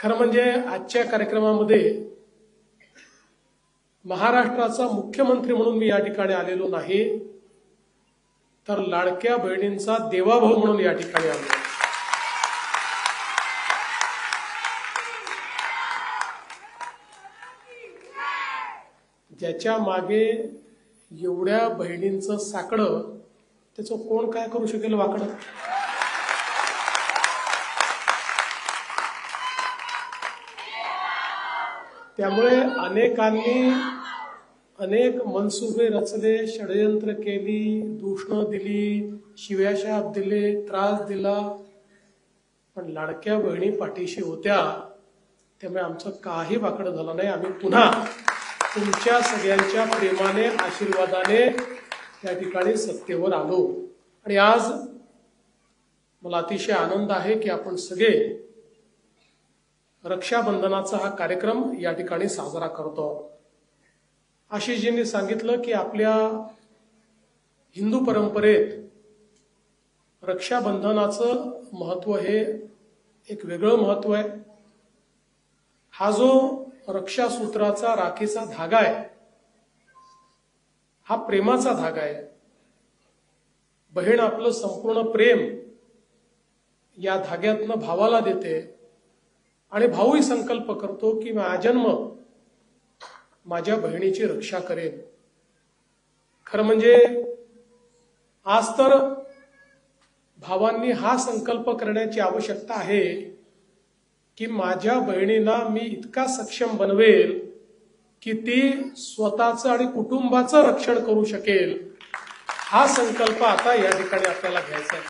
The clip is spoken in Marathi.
खरं म्हणजे आजच्या कार्यक्रमामध्ये महाराष्ट्राचा मुख्यमंत्री म्हणून मी या ठिकाणी आलेलो नाही तर लाडक्या बहिणींचा देवाभाऊ म्हणून या ठिकाणी आलो ज्याच्या मागे एवढ्या बहिणींचं साकडं त्याचं कोण काय करू शकेल वाकडं? त्यामुळे अनेकांनी अनेक मनसुबे रचले षडयंत्र केली दूषणं दिली शिव्याशाप दिले त्रास दिला. पण लाडक्या बहिणी पाठीशी होत्या त्यामुळे आमचं काही वाकडं झालं नाही. आम्ही पुन्हा तुमच्या सगळ्यांच्या प्रेमाने आशीर्वादाने या ठिकाणी सत्तेवर आलो. आणि आज मला अतिशय आनंद आहे की आपण सगळे रक्षाबंधनाचा हा कार्यक्रम या ठिकाणी साजरा करतो. आशिषजींनी सांगितलं की आपल्या हिंदू परंपरेत रक्षाबंधनाचं महत्त्व हे एक वेगळं महत्त्व आहे. हा जो रक्षासूत्राचा राखीचा धागा आहे हा प्रेमाचा धागा आहे. बहीण आपलं संपूर्ण प्रेम या धाग्यातनं भावाला देते आणि भाऊही संकल्प करतो की मी आजन्म माझ्या बहिणीची रक्षा करेन खरं म्हणजे आज तर भावांनी हा संकल्प करण्याची आवश्यकता आहे की माझ्या बहिणीला मी इतका सक्षम बनवेल की ती स्वतःचं आणि कुटुंबाचं रक्षण करू शकेल. हा संकल्प आता या ठिकाणी आपल्याला घ्यायचा आहे.